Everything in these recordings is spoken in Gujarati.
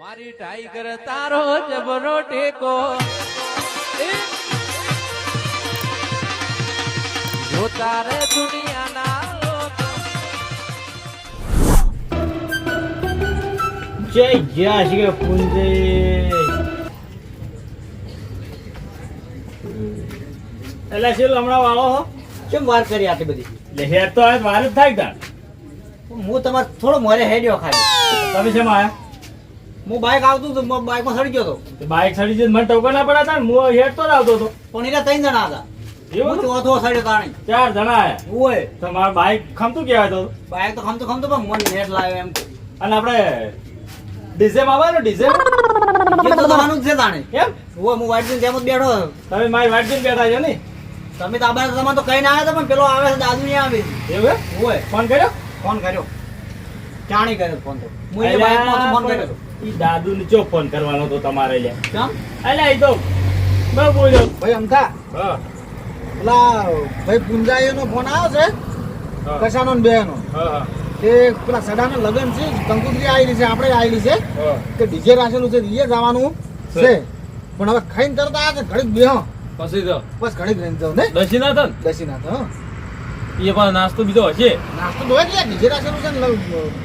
મારી ટાઈગર તારો જબરો ટેકો. જો તારે દુનિયાના જય જય છે પુંજે એટલે શું હમણાં વાળો હો? કેમ વાર કરી આટલી બધી? એટલે હેર તો વાર જ થાય તાર. હું તમારે થોડો મોરે હેડ્યો ખાલી. તમે શેમાં આયા હું બાઇક આવતું હતું બાઇકમાં સડી ગયો હતો બાઇક સડી જઈને મને ટોકા ના પડ્યા હતા ને હું હેર તો જ આવતો હતો પણ એટલે ત્રણ જણા હતા. એવું ચોથો સડ્યો તાણી. ચાર જણા આયા? ઓય તમારું બાઈક ખમતું કહેવાય તો? બાઇક તો ખમતો ખમતો પણ મને હેડ લાવ્યો એમ. અને આપણે ડીઝે માં આવે ને ડીઝે એ તો તમારું જ છે તાણે. કેમ? ઓય હું વાઈટ જેમ જ બેઠો તમે મારી જોઈને બેઠા છો ને? તમે તો આબાર તમારે તો કઈ ના આવ્યા પણ પેલો આવે છે દાદુ નહીં આવે. એવું? ઓય ફોન કર્યો? ફોન કર્યો. ચાણી કર્યો ફોન તો. હું ફોન કર્યો. ઈ દાદુ ને ચો ફોન કરવાનો તો તમારે લે કેમ? એટલે ઈ તો બહુ બોલ્યો. ભાઈ અમથા. હા. પેલા ભાઈ પુંજાઈનો ફોન આવ્યો છે કશાનો ને બેનો. હા તે પેલા સડાનો લગન છે કંકુત્રી આવેલી છે આપણે આવેલી છે કે ડીજે રાખેલું છે ડીજે જવાનું છે. પણ હવે ખાઈને તરત આ છે ઘડીક બેહો. પછી તો. બસ ઘડીક રહીને જાવ ને? દશીના થન દસી એ પણ નાસ્તો બીજો હશે? નાસ્તો તો હોય ડીજે રાખેલું છે ને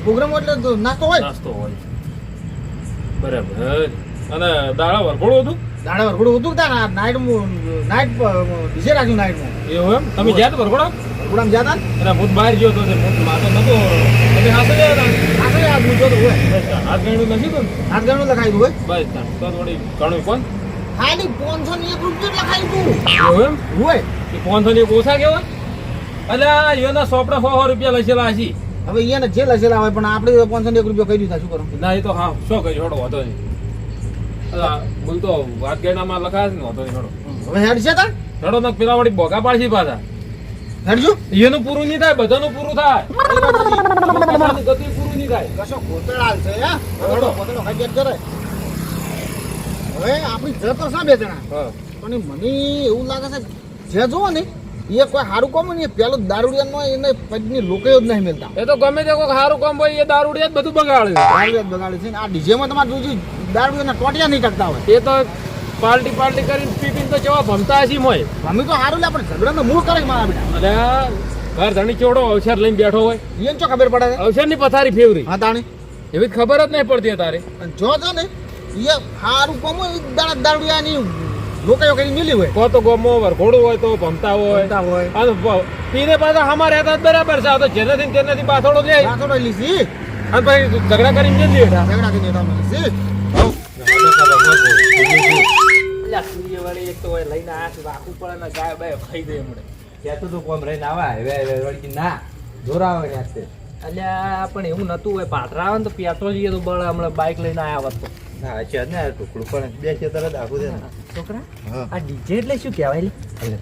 પ્રોગ્રામ એટલે નાસ્તો હોય. નાસ્તો હોય. બરાબર. અને દાડા વરઘોડું હતું? દાડા વરઘોડું હતું ત્યાં નાઇટ નાઈટ ડીજે રાખ્યું નાઇટમાં એવું એમ? તમે જ્યાં તો વરઘોડા? વરઘોડામાં જ્યાં હતા અને ભૂત બહાર ગયો તો તે ભૂત માતો નતો. તમે હાથે હતા? આપણે આ પૂછો તો હોય. હાથ ગણ્યું નથી તો? હાથ ગણું લખાયું હોય. બસ તો થોડી ઘણું કોણ? ખાલી પાંચસો ની એક રૂપિયા લખાયું હતું એવું એમ? હોય. એ પાંચસો ની એક ઓછા કેવા અલ્યા એના સોપડા સો સો રૂપિયા લખેલા હશે હવે અહીંયા જે લસેલા હોય પણ આપણે પાંચસો એક રૂપિયા કહી દીધા શું કરો? ના એ તો હા શું કહી છોડો વાંધો નહીં. બોલ તો વાત ગયનામાં લખાય છે ને વાંધો નહીં છોડો હવે હેડ છે તા છોડો ને પેલા વળી બોગા પાડશી પાછા. હેડજો. એનું પૂરું નહીં થાય બધાનું પૂરું થાય. ગતિ પૂરું નહીં થાય. કશો ગોતળાલ છે હે? બરોબર. ખાઈ કરે. હવે આપણી જતો છે બે જણા? હા. પણ મને એવું લાગે છે જે જોવો ને એ કોઈ સારું કોમ ને પેલો દારૂડિયા નો એને પજની લોકો જ નહીં મળતા એ તો ગમે તે કોઈ સારું કોમ હોય એ દારૂડિયા જ બધું બગાડે. દારૂડિયા જ બગાડે છે આ ડીજે માં તમારે જોજો દારૂડિયા ટોટિયા નહીં કરતા હોય. એ તો પાર્ટી પાર્ટી કરીને પીપીન તો જેવા ભમતા હશે મોય અમે તો સારું લે પણ ઝઘડાનો મૂળ કરે મારા બેટા. અરે ઘર ધણી ચોડો અવસર લઈને બેઠો હોય. એને ચો ખબર પડે અવસરની પથારી ફેવરી. હા તાણી. એવી ખબર જ નહીં પડતી તારે જો છો ને એ સારું કોમ દાડા દારૂડિયાની લોકો કરી મિલી હોય? કો તો ગોમો વરઘોડું હોય તો ભમતા હોય. ભમતા હોય. અને પીને પાછા હમા રહેતા બરાબર છે. આ તો જેનાથી ને તેનાથી પાથોડો લે પાથોડો લીસી અને પછી ઝઘડા કરીને જઈ હેઠા ઝઘડા કરીને લીસી તો હોય લઈને આયા છે રાખવું પડે ને ગાય બાય ખાઈ દે હમણાં કહેતું તું કોમ રહીને આવા હવે વળગી ના જોરાવે ને છે. અલ્યા પણ એવું નતું હોય પાટરા આવે ને તો પેટ્રોલ જઈએ તો બળ હમણાં બાઇક લઈને આવ્યા હોત તો છે ને ટુકડું પણ બે તરત આખું છે છોકરા આ ડીજે એટલે શું કહેવાય? એટલે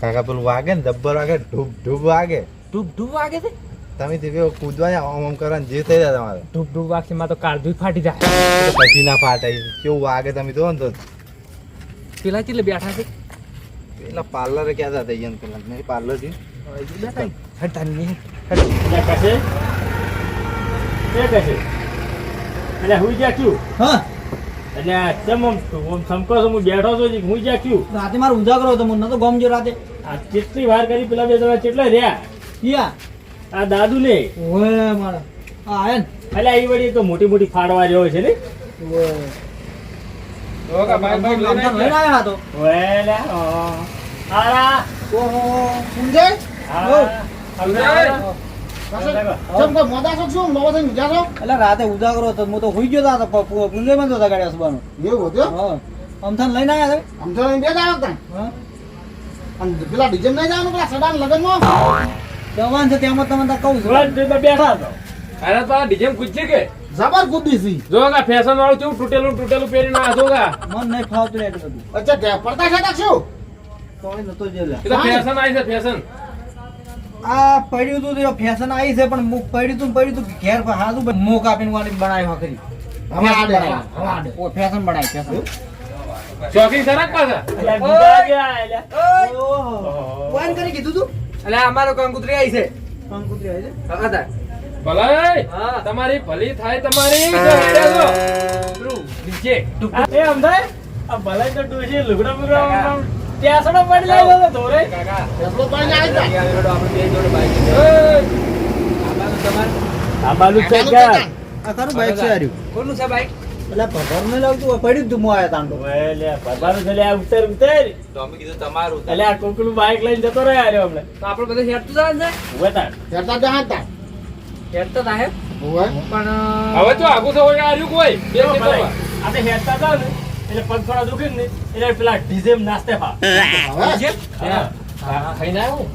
કાકા પેલું વાગે ને દબ્બર વાગે ઢૂબ ઢૂબ વાગે. ડૂબ ડૂબ વાગે છે? તમે તે પેલો કૂદવા ને આમ આમ કરવાનું જે થઈ જાય તમારે. ડૂબ ડૂબ વાગશે માં તો કાળજું ફાટી જાય. પછી ના ફાટાય કેવું વાગે તમે તો ને તો. પેલા ચીલે બેઠા છે? પેલા પાર્લરે ક્યાં હતા અહીંયા પેલા? નહીં પાર્લરથી બેઠા નહીં એટલે કશે એ કશે એટલે હું જ્યાં ક્યું હા. એટલે કેમ ચમ આમ આમ સમકો છો હું બેઠો છું જી, હું જ્યાં ક્યું રાતે મારો ઉજાગરો હતો મને નતો ગમજો રાતે. આ કેટલી વાર કરી પેલા બે જણા કેટલા રહ્યા? યા આ દાદુ ને ઓય મારા. આ આયન. એટલે એ વળી તો મોટી મોટી ફાડવા જેવો છે ને? ઓય લઈને આયા ઓય લે આરા ઓહો સમજે આ સમજાય? રાતે ઉજાગરો હતો હું તો હુઈ ગયો હતો પુંજેમાં તો ગાડી હસવાનું એવું હતું અમથાન લઈને આયા આમ તો બે જ આવ્યો તાં અને પેલા ડીજે નહીં જવાનું પેલા સડાન લગનમાં? જવાન છે ત્યાં તમને કહું છું. બેઠા હતો અરે તો ડીજે કૂદશે કે? જબર કૂદી સી જો ફેશન વાળું છું તૂટેલું તૂટેલું પહેરી ના જો મન નહીં ફાવતું એટલું બધું. અચ્છા પડતા છે શું? કોઈ નતો જેલા. એ તો ફેશન આવી છે ફેશન આ પડ્યું તું તો ફેશન આવી છે પણ મુખ પડ્યું તું પડ્યું તું ઘેર પર હાજુ મુખ આપીને વાળી બનાવી હકરી હવે આડે હવે આડે ઓ ફેશન બનાવી ફેશન ચોકી સરક પાછા? કરી કીધું તું? એટલે અમારો કંકુતરી આવી છે. કંકુતરી આવી છે? ભલાઈ તમારી ભલી થાય તમારી. જો હેડ્યા છો. છે એ અમદાય ભલાઈ તો ડોશી લુગડા બુગડા ટેસડો પડી તો ધોરે. એટલો જાય આપણે બે જોડે બાઈક આબાનું તમારે? આ બાજુ છે આ તારું બાઈક છે આર્યું કોનું છે બાઈક એટલે પગાર ને લાવતું પડ્યું તું મો તાંડો ઓય લે છે લે ઉતર ઉતર. તો અમે કીધું તમારું એટલે આ કોકનું બાઈક લઈને જતો રહ્યો આર્યો હમણે. તો આપણે બધા હેડતું જવાનું ઊભા તાર હેરતા જહાજ તા. હેડતા તા હે? પણ હવે તો આગું તો હોય આર્યું કોઈ? આપણે હેડતા જાવ ને. એટલે પંખોડા થોડા દુખે ને એટલે પેલા ડીઝેમ નાસ્તે પા. ખાઈને આવ્યો?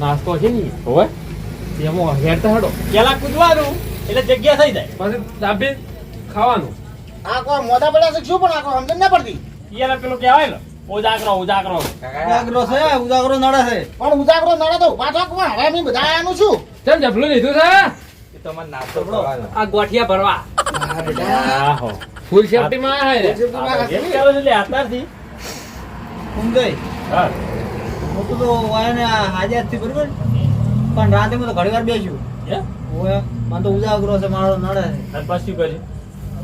નાસ્તો છે ને હોય એમાં હેરતા હડો. પેલા કૂદવાનું એટલે જગ્યા થઈ જાય. પછી દાબી ખાવાનું. આખો મોઢા પડ્યા છે શું પણ આખો સમજણ ના પડતી? ઈયાને પેલું કહેવાય ને ઉજાગરો ઉજાગરો. ઉજાગરો છે ઉજાગરો નડે છે. પણ ઉજાગરો નડે તો પાછા કોણ હવે અમે બધા આયાનું છું કેમ જપલું લીધું છે? એ તો નાસ્તો આ ગોઠિયા ભરવા. આહો ફૂલ સેફટીમાં આયા હે એમ કહેવાય છે. એટલે થી ઊંઘાઈ. હા. તો વાય ને હાજરથી બરોબર? પણ રાતે હું તો ઘણી વાર બેસ્યું. હે? ઓય મને તો ઉજાગરો છે મારો નડે છે. અને પછી શું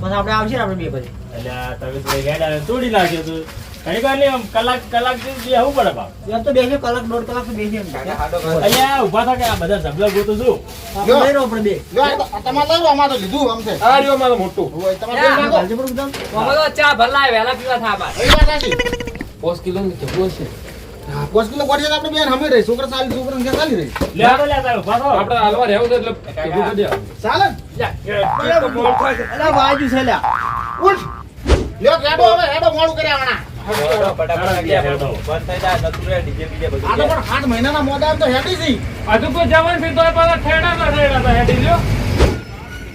પછી આપણે આવશે ને આપણે બે પછી. એટલે તમે તો ગાડા તોડી નાખ્યો તું. ઘણી વાર નહીં કલાક કલાક બેહવું પડે બાપ. તો બેસ્યો કલાક દોઢ કલાક તો બેસી. અહીંયા ઊભા થા કે આ બધા ઝબલા ગોતું છું? લઈ રહ્યો આપણે બે. તો- આ તમારે લઈ લો તો લીધું આમ છે. આ રહ્યો મારો મોટું. તમારે તો ચા ભરલા વહેલા પીવા થા. પોસ કિલો ની છે કિલો આપણે બેન હમે રહી છોકરા સાલી છોકરા ને ચાલી રહી. લે આ લે આ ઊભા આપણે હાલવા રહેવું છે એટલે. ચાલે? અલા વાજુ છે લ્યા. ઉઠ. લ્યો હેડો હવે હેડો મોડું કર્યા વાળા ફટાફટ ગયા બંધ થઈ જાય નતું રે ડીજે બીજે આ તો બધું પણ આઠ મહિનાના મોઢા તો હેડી છે. હજુ કોઈ જવાનું પાછા ઠેડા ના ઠેડા તો હેડી લ્યો.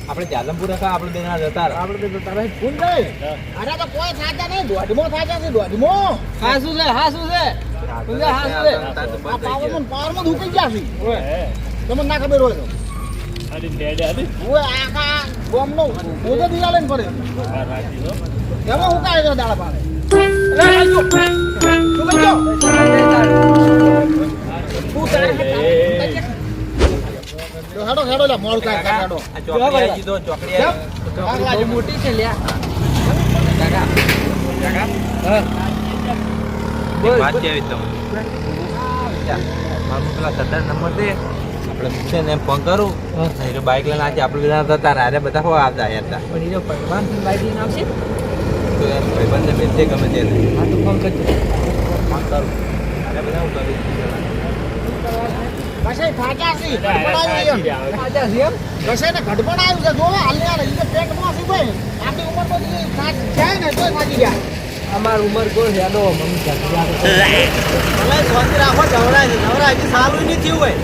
આપણે જાલમપુર હતા આપણે બે જણા જતા રહ્યા. આપણે તો તારા ફૂલ જાય અરે તો કોઈ સાચા નહીં. દોઢમો સાચા છે દોઢમો. હા હાસુ છે. હા શું છે. આ તો બંધ થઈ પાવરમાં પાવરમાં ગયા છે. હે. તમને ના ખબર હોય તો. અરે ડેડે અરે ઓય ને પડે આ રાખી દો એમાં હું કાય દાડા પાડે? મારું પેલા સત્તર નંબર દે આપણે ફોન કરું બાઇક લઈને આજે આપણે બધા જતા રહ્યા બધા હો. આવતા હતા બાઈક લઈને આવશે તો એમ ભાઈબંધને ગમે તેને હા તો ફોન કરજો. ફોન કરું અરે બધા હું કરી કશે આવ્યું એમ. છે એમ? કશે ને ઘડપણ આવ્યું છે જોવો હાલ ને ઈ તો પેટમાં છે ભાઈ. આપણી ઉંમર તો થાક જાય ને થાકી અમાર ઉંમર કોઈ હેડો મમ્મી ભલે શાંતિ રાખો છે હજી સારું નહીં થયું હોય.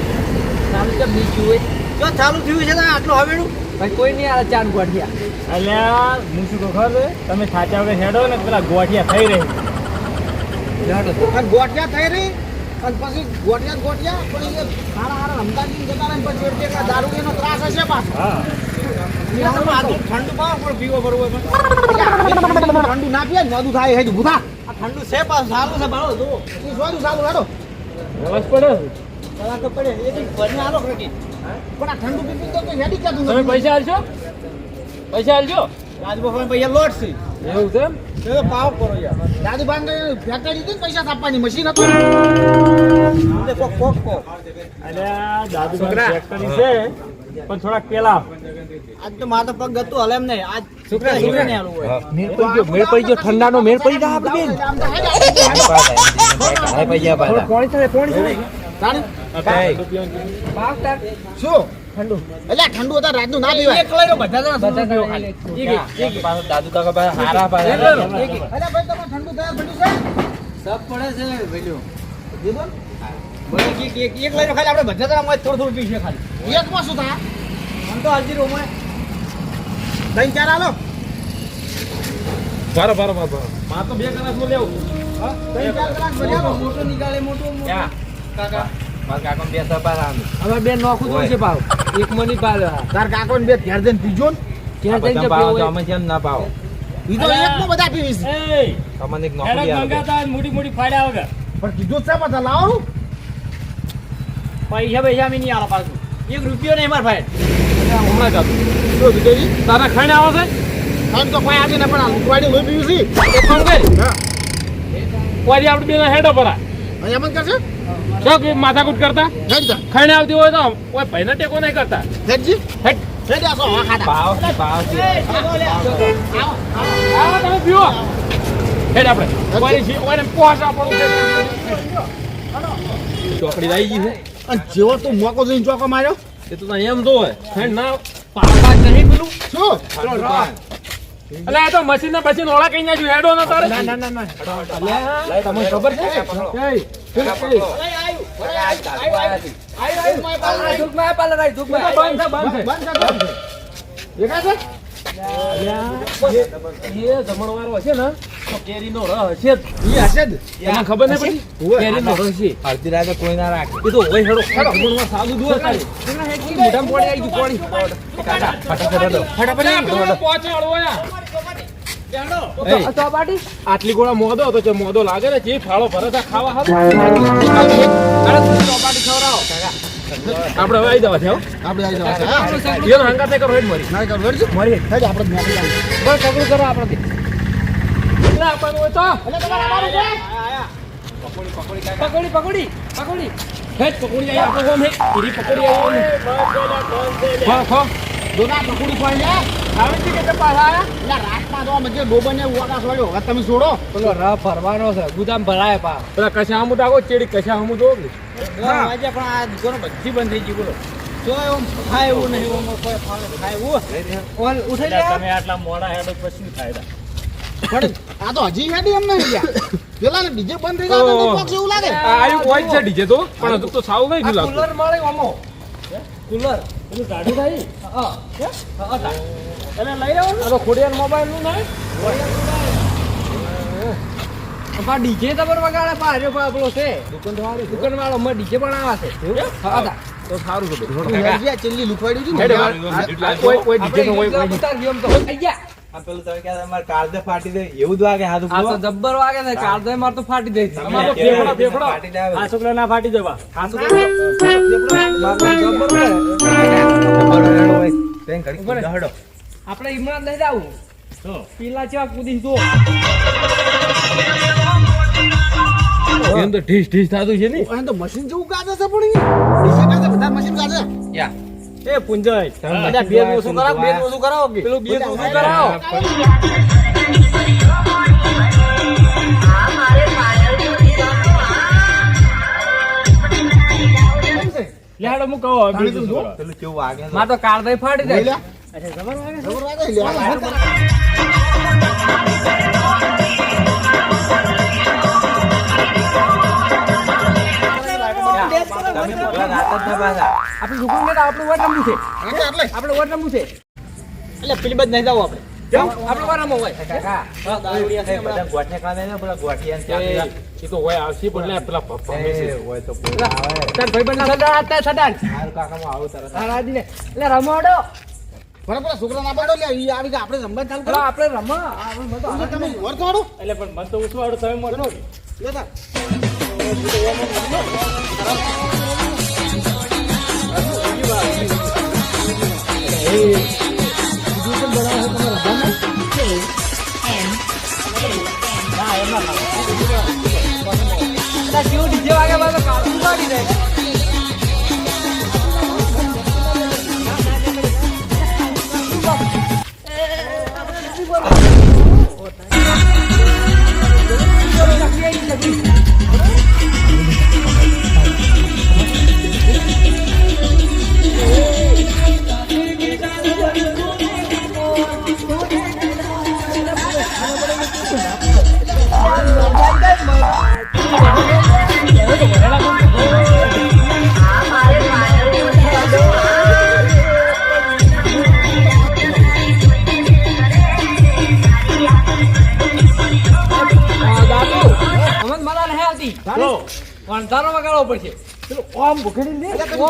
ચાલુ કેમ નીચું હોય? જો ચાલુ થયું છે ને આટલું હવેનું ભાઈ કોઈ નહીં આ ચાર ગોઠિયા. એટલે હું શું ખબર તમે સાચા વગર હેડો ને પેલા ગોઠિયા થઈ રહી. ગોઠિયા થઈ રહી? અને પછી ગોઠિયા ગોઠિયા પણ એ સારા સારા જતા રહે પછી એટલે કે દારૂ એનો ત્રાસ હશે પાછો. હા. ઠંડુ પાવ પણ પીવો બરોબર ઠંડુ ના પીએ ને થાય હેજ ભૂતા આ ઠંડુ છે પાછું સારું છે બાળો જો સોનું સારું હેડો. રસ પડે કલાક પડે એ એક આલો ખરેટી પણ આ ઠંડુ પી પી તો કોઈ હેડી જતું તમે પૈસા આલશો? પૈસા આલજો. રાજભોગ પૈસા લોટ છે. એવું છે? તો પાવ કરો યાર. ને ફેક્ટરી પૈસા આપવાની મશીન હતું? એટલે કોક કોક કોક અલ્યા દાદુ ફેક્ટરી છે પણ થોડાક પેલા. આજ તો માથા તો પગ ગતું હલે એમ નહીં આજ છોકરા છોકરા. ને આલું હોય. મેળ પડી ગયો મેળ પડી ગયો ઠંડાનો મેળ પડી ગયા આપણે બેન. કોણ છે હેડ. હેડ. શું? ઠંડુ. એટલે ઠંડુ હતા રાતનું ના પીવાય. એક લઈ લો બધા જણા બધા જણા ખાલી. એક એક. પાછો દાદુ કાકા પાછા હારા પાછા. અરે ભાઈ તમે ઠંડુ થયા ઠંડુ છે સબ પડે છે ભઈલો દીધો? બોલો કે એક એક લઈ ખાલી આપણે બધા જણા થોડું થોડું પીશે ખાલી. એકમાં શું થાય આમ તો હાલજી રોમાં દહીં ચાર આલો. બારો બારો મારે તો બે કલાક લેવું. દહીં ચાર ગ્લાસ મોટો નીકાળે મોટો કાકા. બે હવે બે નોખું તો છે પાવ એક મની પાલ તાર કાકો બે ઘેર જઈને પીજો ને. ક્યાં જઈને બધા તો અમે કેમ ના પાવો ઈ તો બધા પીવીશ એ તમને એક હેડક મંગાતા મોટી મોટી ફાડ્યા વગર. પણ કીધું છે પાછા લાવો? પૈસા પૈસા મેં નહીં આલો પાછું. એક રૂપિયો નહીં માર ભાઈ હમણાં જ શું તારા ખાઈને આવે છે? તો કોઈ આજે ને પણ લોહી પીવું છે. કામ કર હા. વારી આપણે બે હેડો પરા. એમ કરશે? કે માથાકૂટ કરતા? ખાઈને આવતી હોય તો કોઈ ભાઈને ટેકો નહીં કરતા. હેડજી. હેડ. હેડ આસો હા ખાડા ભાવ ભાવ આવો તમે પીવો. હેડ આપણે. કોઈ છે કોઈને પોસ આપણું છે. ચોકડી આવી ગઈ છે. અને જેવો તું મોકો જોઈને ચોકો માર્યો? એ તો એમ તો હોય. ખાઈને ના પાપા નહીં પેલું. શું? એટલે એ તો મશીન ના મશીન ઓળા કઈ ના હેડો ના તારે ના ના ના તમને ખબર છે કઈ? કઈ? કઈ? દુઃખમાં પાલર આવી તો દુઃખમાં બંધ છે, બંધ છે. બંધ કર બંધ દેખાય છે? એ જમણવારો હશે ને તો કેરીનો રસ હશે જ. ઈ જ તમને ખબર છે કોઈ ના રાખે એ તો હોય હેડો સાદું દૂર થાય મોઢામાં પોણી આવી ગયું પોણી. ફટાફટ હેડો. આટલી ગોળા મોદો તો મોદો લાગે ને જે ફાળો ભરે છે ખાવા હારું. આપણે હવે આવી જવા છે હો. આપણે આવી જવા છે હા. એનો હંગાતે કરો હેડ મરી. ના કરો વળજો મરી હેડ. આપણે નોકરી આવી બસ સગડું કરો આપણે એટલે આપણને હોય તો. પકોડી પકોડી પકોડી. હેડ પકોડી આવી આપણો કોમ હે ઈરી પકોડી આવી ખો ખો. દોના પકડી પાઈ લે. આવે છે કે તે પાછા આયા? એટલે રાતમાં તો મજે ડોબને વાકા છોડ્યો હવે તમે છોડો. પેલો રા ફરવાનો છે. ગુદામ ભરાય પા પેલા કશા હમુ ડાકો ચેડી કશા હમુ જો આજે પણ આ દુકાનો બધી બંધ થઈ ગઈ બોલો. જો એમ ખાય એવું નહીં કોઈ ખાય. એવું ઓલ ઉઠાઈ લે તમે આટલા મોડા હેડો પછી ફાયદા પણ આ તો હજી હેડી એમ નહીં ગયા પેલા ડીજે બંધ થઈ ગયા તો બોક્સ એવું લાગે. આયુ હોય છે ડીજે તો પણ હજુ તો સાવ નહીં લાગતું. કુલર મારે ઓમો કુલર એનું ગાડી થાય? હા હા. તા. લઈ આવો આ તો ખોડિયાર મોબાઈલનું ના પા ડીજે તબર વગાડે પા રે પા પેલો છે. દુકાન વાળો દુકાન વાળો મે ડીજે પણ આવે છે હા તા તો સારું છે બધું. ચલ્લી ગયા દીધી ને. કોઈ કોઈ ડીજે નો કોઈ કોઈ ઉતાર ગયો તો. આઈ ગયા. આ પેલું તમે કહેતા અમારે કાળદે ફાટી દે. એવું જ વાગે હાથ આ તો જબ્બર વાગે છે કાળદે માર તો ફાટી દે. છે અમાર તો ફેફડા ફેફડા ફાટી દે આ છોકરા ના ફાટી જવા. માર. આપણે ઈમરાન લઈ જાવું પીલા ચેવા કૂદી જો એમ તો ઢીસ ઢીસ થતું છે ને. તો મશીન જેવું ગાજે છે પણ બધા મશીન એ પુંજય. બધા બે ઓછું કરાવો? બે ઓછું કરાવો? પેલું બે ઓછું કરાવો? લેડો હું કહો બીજું પેલું કેવું વાગે માં તો કાળ દઈ ફાડી જાય. અરે ખબર વાગે લે તમે જ ના પાછા. આપણે દુકાન ને આપણું વોટ નંબર છે એટલે એટલે આપણે વોટ નંબર છે એટલે પેલી બાજુ નહીં જાવ આપણે આપણે વોટ નંબર હોય કાકા, બધા ગોઠિયા ખાને ને પેલા ગોઠિયાને એ તો હોય આવશે પણ લે પેલા પપ્પા એ હોય તો કોઈ આવે. તાર ભાઈબંધ સદાર હતા સદાર હારું કાકા, હું આવું તરત. એટલે રમાડો પણ પેલા છોકરા ના પાડો લે ઈ આવી આપણે રમવા ચાલુ કરો આપણે રમા આપણે તો તમે વર કાઢો એટલે પણ મસ્ત ઉઠવાડો તમે એટલે કેવું ડીજે વાગે કાળું કાઢી જાય નહીં વણઝારો વગાડવો પડશે. પેલું ઓમ ભૂખડી લે. ઓમ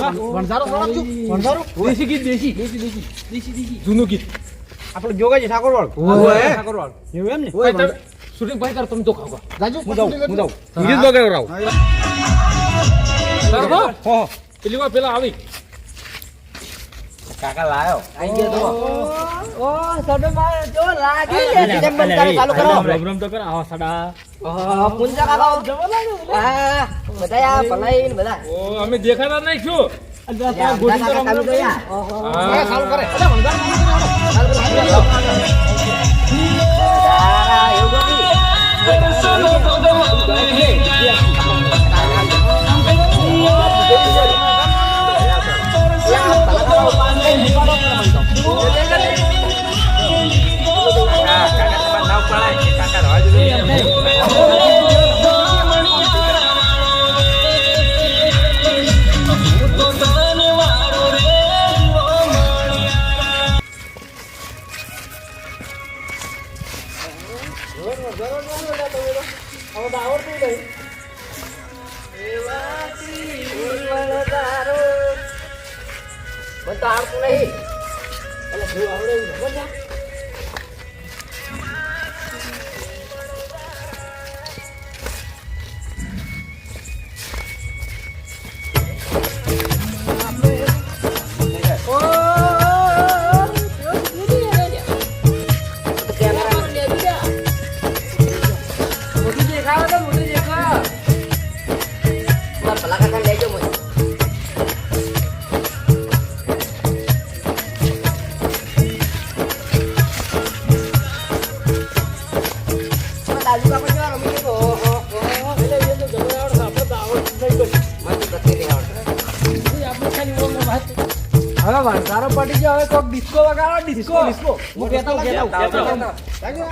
દાદુ. વણઝારો ખવડાવજો વણઝારો. દેશી ગીત દેશી. દેશી દેશી. દેશી દેશી. જૂનું ગીત. આપણે જોગાજી ઠાકોર વાળ ઠાકોરવાળ. એવું એમ ને? ભાઈ શૂટિંગ ભાઈ કર તમે તો ખાવ રાજુ હું જાઉં હું જાઉં. ગીત વગાડો રાવ. સરખો હો. પેલી વાર પેલા આવી. કાકા લાયો. આઈ ગયો તો. ઓ સડો મારે જો લાગે અલ્યા, કેમ બંધ કરો ચાલુ કરો. રમ તો કર આવો સડા. પુંજા કાકા જવો લાગે હા બધા આ ભલાઈ ને બધા. ઓ અમે દેખાતા નહીં બધા ચાલુ કરે. ચાલુ કરે. મને તો આવડતું નહીં. એટલે શું આવડે પડી ગયો હવે કોક ડિસ્કો વગાડો ડિસ્કો ડિસ્કો હું કહેતો કહેતો કહેતો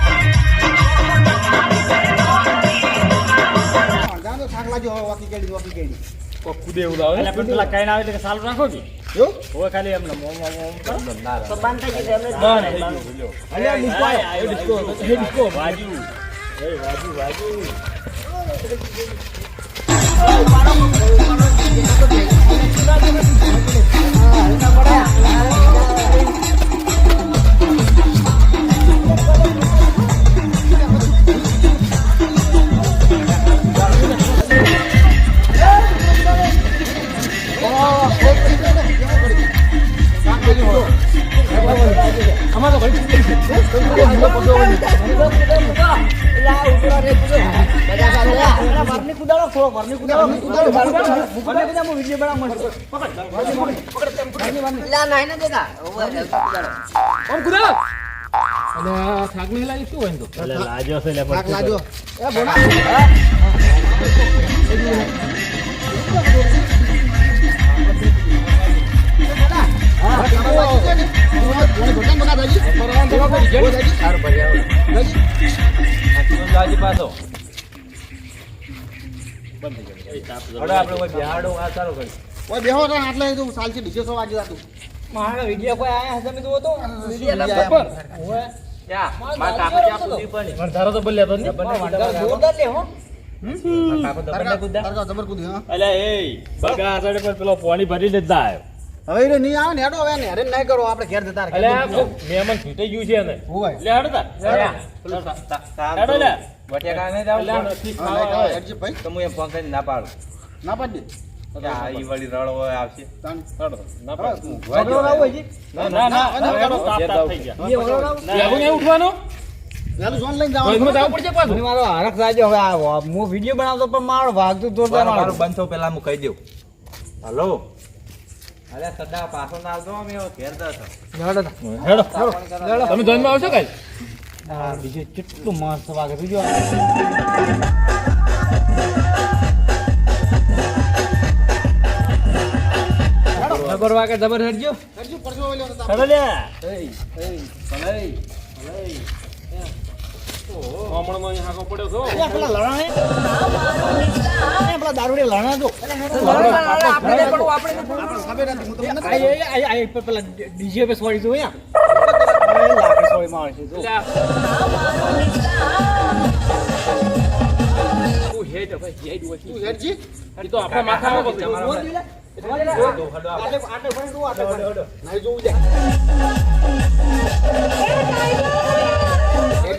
થાક લાગ્યો હવે વાકી કેડી વાકી કેડી. કોક કુદે એવું લાવે એટલે પણ પેલા કઈ ના આવે એટલે ચાલુ રાખો કે? જો. હવે ખાલી એમ મોમ મોમ કરો તો બંધ થઈ એમને ગયું બોલ્યો અલ્યા ડિસ્કો આય, ડિસ્કો હે ડિસ્કો વાજુ. એ વાજુ વાજુ. અલ્યા લાજો. છે લાગ્યો એ બોલા. મારા વિડિયો કોઈ આયા હશે મેં જોતો તો બોલ્યા તો જોરદાર લે હો પેલો પાણી ભરી લેતા આવ્યો હવે રે નહીં આવે ને હેડો હવે ને. હેડે નહીં કરો આપણે ઘેર જતા એટલે મહેમાન ફીટે ગયું છે ને હોય. લે હડો તા. હેડો. લે બટેકા ને જાવ લે નથી ખાવા નહીં, ભાઈ. તમે એમ ફોન કરીને ના પાડું. ના પાડી. ના. ના દે ના ના ના ના. હું વીડિયો બનાવતો પણ મારો ભાગતું તો મારો બંધ થયો પેલા હું કહી દઉં. હલો? અરે સદા પાછો ના આવતો અમે એવો ઘેર જતો હેડો તમે જોઈનમાં આવશો કઈ? આ બીજું કેટલું મસ્ત વાગે બીજો જબર વાગે જબર હેડજો. હેડજો પડજો ઓલો હેડો લે હમણાં હાંકો પડ્યો છો? પેલા દારૂડે લડા તો. પેલા ડીજે પે સોરી જો યા સોરી માં જો તું. હેડ ભાઈ હેડ હોય તું હેડજી. તો આપણા માથામાં બધું આટલે આટલે આટલે નહીં જોવું છે એટલે